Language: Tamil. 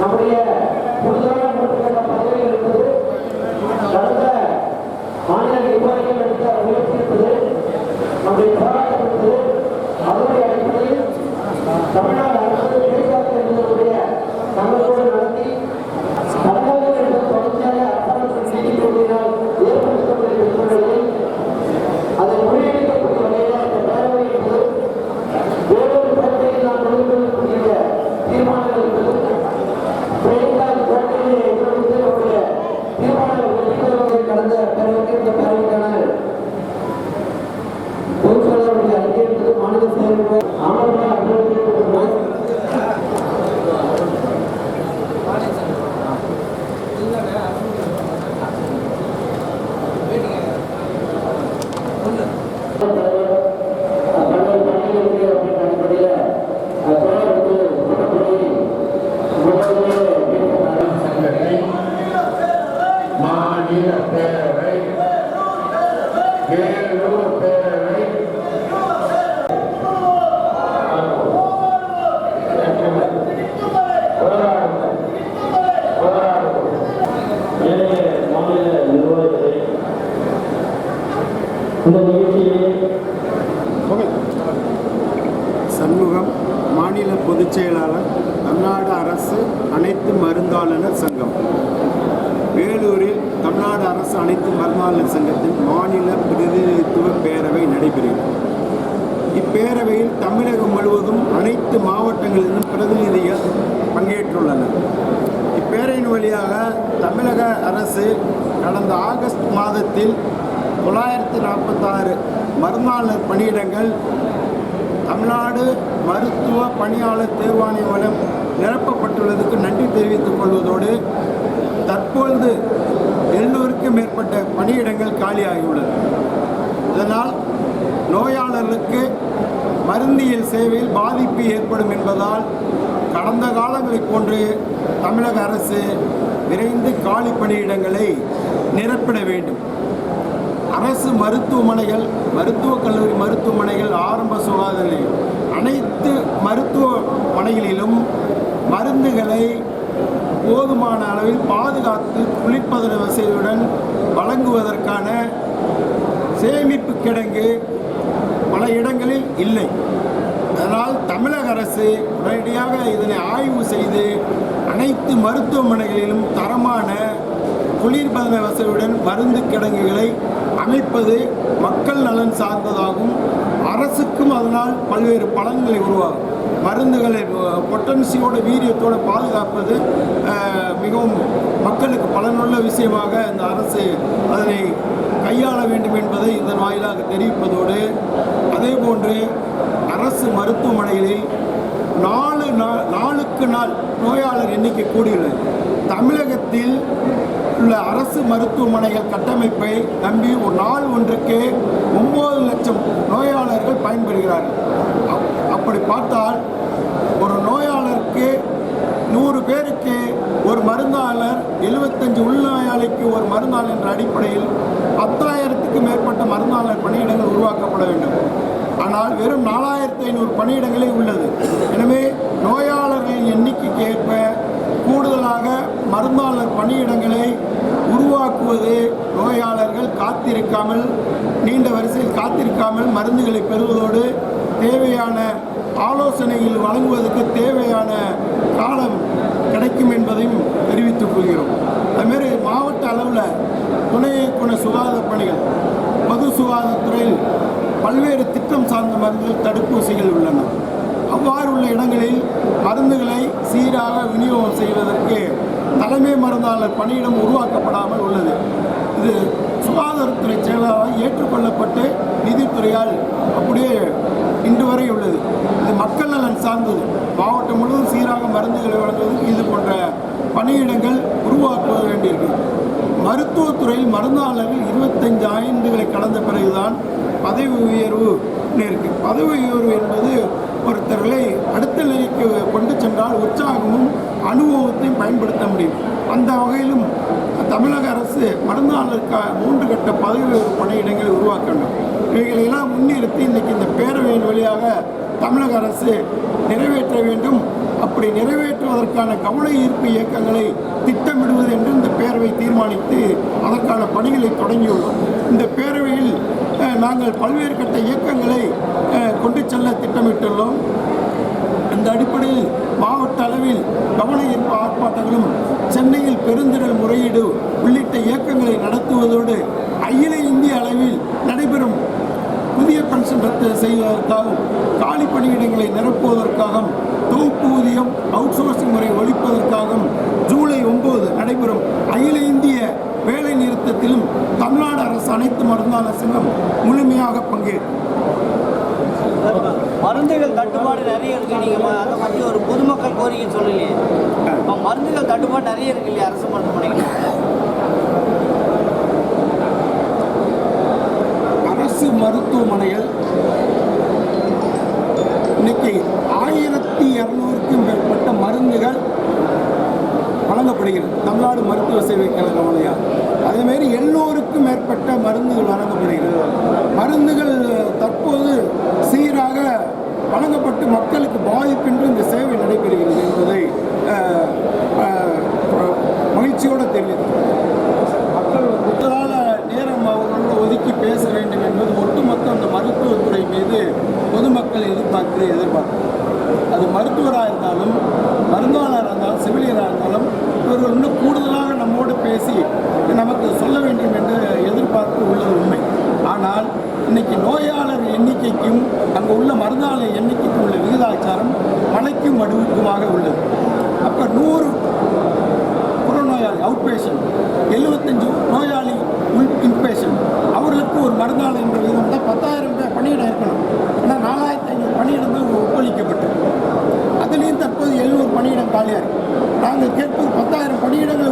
நம்முடைய இந்த நிகழ்ச்சியை சண்முகம் மாநில பொதுச் செயலாளர் தமிழ்நாடு அரசு அனைத்து மருந்தாளுநர் சங்கம். வேலூரில் தமிழ்நாடு அரசு அனைத்து மருந்தாளுநர் சங்கத்தின் மாநில பிரதிநிதித்துவ பேரவை நடைபெறுகிறது. இப்பேரவையில் தமிழகம் முழுவதும் அனைத்து மாவட்டங்களிலும் பிரதிநிதிகள் பங்கேற்றுள்ளனர். இப்பேரவையின் வழியாக தமிழக அரசு கடந்த ஆகஸ்ட் மாதத்தில் தொள்ளாயிரத்தி நாற்பத்தாறு மருந்தாளர் பணியிடங்கள் தமிழ்நாடு மருத்துவ பணியாளர் தேர்வாணைய மூலம் நிரப்பப்பட்டுள்ளதுக்கு நன்றி தெரிவித்துக் கொள்வதோடு தற்பொழுது எழுநூறுக்கும் மேற்பட்ட பணியிடங்கள் காலியாகியுள்ளது. இதனால் நோயாளர்களுக்கு மருந்தியல் சேவையில் பாதிப்பு ஏற்படும் என்பதால் கடந்த காலங்களைப் போன்று தமிழக அரசு விரைந்து காலி பணியிடங்களை நிரப்பிட வேண்டும். அரசு மருத்துவமனைகள் மருத்துவக் கல்லூரி மருத்துவமனைகள் ஆரம்ப சுகாதார நிலையம் அனைத்து மருத்துவமனைகளிலும் மருந்துகளை போதுமான அளவில் பாதுகாத்து குளிர்பதன வசதியுடன் வழங்குவதற்கான சேமிப்பு கிடங்கு பல இடங்களில் இல்லை. அதனால் தமிழக அரசு உடனடியாக இதனை ஆய்வு செய்து அனைத்து மருத்துவமனைகளிலும் தரமான குளிர்பதன வசதியுடன் மருந்து கிடங்குகளை அமைப்பது மக்கள் நலன் சார்ந்ததாகும். அரசுக்கும் அதனால் பல்வேறு பலன்களை உருவாகும். மருந்துகளை பொட்டன்சியோட வீரியத்தோடு பாதுகாப்பது மிகவும் மக்களுக்கு பலனுள்ள விஷயமாக இந்த அரசு அதனை கையாள வேண்டும் என்பதை இதன் வாயிலாக தெரிவிப்பதோடு அதேபோன்று அரசு மருத்துவமனைகளில் நாலு நாள் நாளுக்கு நாள் நோயாளர் எண்ணிக்கை கூடியுள்ளது. தமிழகத்தில் அரசு மருத்துவமனைகள் கட்டமைப்பை நம்பி ஒரு நாள் ஒன்றுக்கு ஒம்பது லட்சம் நோயாளர்கள் பயன்பெறுகிறார்கள். அப்- அப்படி பார்த்தால் ஒரு நோயாளருக்கு நூறு பேருக்கு ஒரு மருந்தாளர் எழுபத்தஞ்சு உள்நோயாளிக்கு ஒரு மருந்தாளர் என்ற அடிப்படையில் பத்தாயிரத்துக்கு மேற்பட்ட மருந்தாளர் பணியிடங்கள் உருவாக்கப்பட வேண்டும். ஆனால் வெறும் நாலாயிரத்தி ஐநூறு பணியிடங்களே உள்ளது. எனவே நோயாளர்களின் எண்ணிக்கைக்கு ஏற்ப கூடுதலாக மருந்தாளர் பணியிடங்களை உருவாக்குவது நோயாளர்கள் காத்திருக்காமல் நீண்ட வரிசையில் காத்திருக்காமல் மருந்துகளை பெறுவதோடு தேவையான ஆலோசனைகள் வழங்குவதற்கு தேவையான காலம் கிடைக்கும் என்பதையும் தெரிவித்துக் கொள்கிறோம். அதுமாரி மாவட்ட அளவில் துணை இயக்குனர் சுகாதார பணிகள் பொது சுகாதாரத்துறையில் பல்வேறு திட்டம் சார்ந்த மருந்துகள் தடுப்பூசிகள் உள்ளன. அவ்வாறு உள்ள இடங்களில் மருந்துகளை சீராக விநியோகம் செய்வதற்கு தலைமை மருந்தாளர் பணியிடம் உருவாக்கப்படாமல் உள்ளது. இது சுகாதாரத்துறை செயலாளராக ஏற்றுக்கொள்ளப்பட்டு நிதித்துறையால் அப்படியே இன்று வரை உள்ளது. இது மக்கள் நலன் சார்ந்தது. மாவட்டம் முழுவதும் சீராக மருந்துகளை வழங்குவதற்கு இது போன்ற பணியிடங்கள் உருவாக்க வேண்டியிருக்கு. மருத்துவத்துறையில் மருந்தாளர்கள் இருபத்தஞ்சு ஆண்டுகளை கடந்த பிறகுதான் பதவி உயர்வு இருக்கு. பதவி உயர்வு என்பது ஒருத்தர்களை அடுத்த நிலைக்கு கொண்டு சென்றால் உற்சாகமும் அனுபவத்தையும் பயன்படுத்த முடியும். அந்த வகையிலும் தமிழக அரசு மருந்தாளருக்காக மூன்று கட்ட பதவி பணியிடங்களை உருவாக்கணும் வேண்டும். இவைகளையெல்லாம் முன்னிறுத்தி இன்றைக்கி இந்த பேரவையின் வழியாக தமிழக அரசு நிறைவேற்ற வேண்டும். அப்படி நிறைவேற்றுவதற்கான கவன ஈர்ப்பு இயக்கங்களை திட்டமிடுவது என்று இந்த பேரவை தீர்மானித்து அதற்கான பணிகளை தொடங்கியுள்ளோம். இந்த பேரவையில் நாங்கள் பல்வேறு கட்ட இயக்கங்களை கொண்டு செல்ல திட்டமிட்டுள்ளோம். அடிப்படையில் மாவட்ட அளவில் கவன ஈர்ப்பு ஆர்ப்பாட்டங்களும் சென்னையில் பெருந்திரள் முறையீடு உள்ளிட்ட இயக்கங்களை நடத்துவதோடு அகில இந்திய அளவில் நடைபெறும் புதிய பென்ஷன் ரத்து செய்வதற்காகவும் காலி பணியிடங்களை நிரப்புவதற்காகவும் தொகுப்பு ஊதியம் அவுட் சோர்சிங் முறை ஒழிப்பதற்காகவும் ஜூலை ஒன்பது நடைபெறும் அகில இந்திய வேலை நிறுத்தத்திலும் தமிழ்நாடு அரசு அனைத்து மருந்தாளர் சங்கம் முழுமையாக பங்கேற்கும் மருந்துகள் தட்டுப்பாடு நிறைய இருக்கு. நீங்க அதை பற்றி ஒரு பொதுமக்கள் கோரிக்கை சொல்லலையே. இப்போ மருந்துகள் தட்டுப்பாடு நிறைய இருக்கு இல்லையா அரசு மருத்துவமனைகள் அரசு மருத்துவமனைகள் இன்னைக்கு ஆயிரத்தி இரநூறுக்கும் மேற்பட்ட மருந்துகள் வழங்கப்படுகிறது. தமிழ்நாடு மருத்துவ சேவை கழகம் வழியாக அதேமாரி எண்ணூறுக்கும் மேற்பட்ட மருந்துகள் வழங்கப்படுகிறது. மருந்துகள் தற்போது சீராக வழங்கப்பட்டு மக்களுக்கு பாதிப்பின்றி இந்த சேவை நடைபெறுகிறது என்பதை அஹ், மகிழ்ச்சியோடு தெரிவித்துள்ளேன் மக்கள் வேண்டும் என்ற எதிர்பார்ப்பு உள்ளது உண்மை. ஆனால் இன்னைக்கு நோயாளர் எண்ணிக்கைக்கும் அங்கே உள்ள மருந்தாளர் எண்ணிக்கைக்கும் உள்ள விகிதாச்சாரம் மலைக்கும் வடுவுக்குமாக உள்ளது. அப்போ நூறு புறநோயாளி அவுட் பேஷண்ட் எழுபத்தஞ்சு நோயாளி உள் இன்பேஷண்ட் அவர்களுக்கு ஒரு மருந்தாளர் என்ற விகிதம் தான் பத்தாயிரம் பேர் பணியிடம் இருக்கணும். ஆனால் நாலாயிரத்தி ஐநூறு பணியிடம் தான் ஒப்பளிக்கப்பட்டு அதுலேயும் தற்போது எழுநூறு பணியிடம் காலியாக இருக்குது நாங்கள் கேட்பது பத்தாயிரம் பணியிடங்கள்